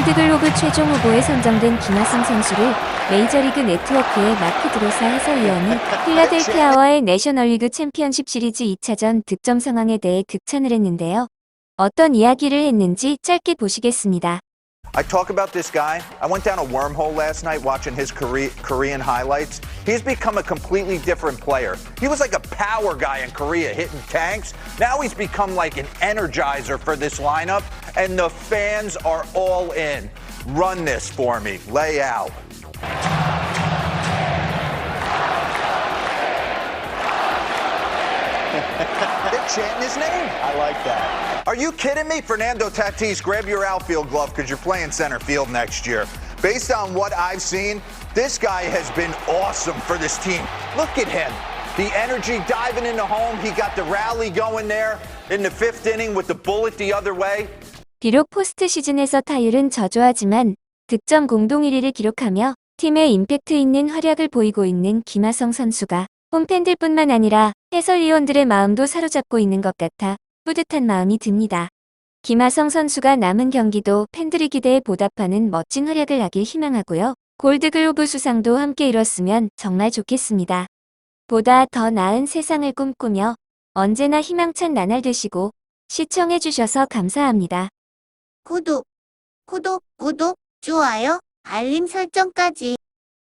골드글로브 최종 후보에 선정된 김하성 선수를 메이저리그 네트워크의 마크 드로사 해설위원이 필라델피아와의 내셔널리그 챔피언십 시리즈 2차전 득점 상황에 대해 극찬을 했는데요. 어떤 이야기를 했는지 짧게 보시겠습니다. I talk about this guy. I went down a wormhole last night watching his Kore- Korean highlights. He's become a completely different player. He was like a power guy in Korea hitting tanks. Now he's become like an energizer for this lineup, and the fans are all in. Run this for me. Lay out. They're chanting his name. I like that. Are you kidding me? Fernando Tatis, grab your outfield glove because you're playing center field next year. Based on what I've seen, this guy has been awesome for this team. Look at him. The energy diving into home. He got the rally going there in the fifth inning with the bullet the other way. 비록 포스트 시즌에서 타율은 저조하지만 득점 공동 1위를 기록하며 팀의 임팩트 있는 활약을 보이고 있는 김하성 선수가 홈팬들뿐만 아니라 해설위원들의 마음도 사로잡고 있는 것 같아 뿌듯한 마음이 듭니다. 김하성 선수가 남은 경기도 팬들의 기대에 보답하는 멋진 활약을 하길 희망하고요. 골드글로브 수상도 함께 이뤘으면 정말 좋겠습니다. 보다 더 나은 세상을 꿈꾸며 언제나 희망찬 나날 되시고 시청해주셔서 감사합니다. 구독, 구독, 구독, 좋아요, 알림 설정까지.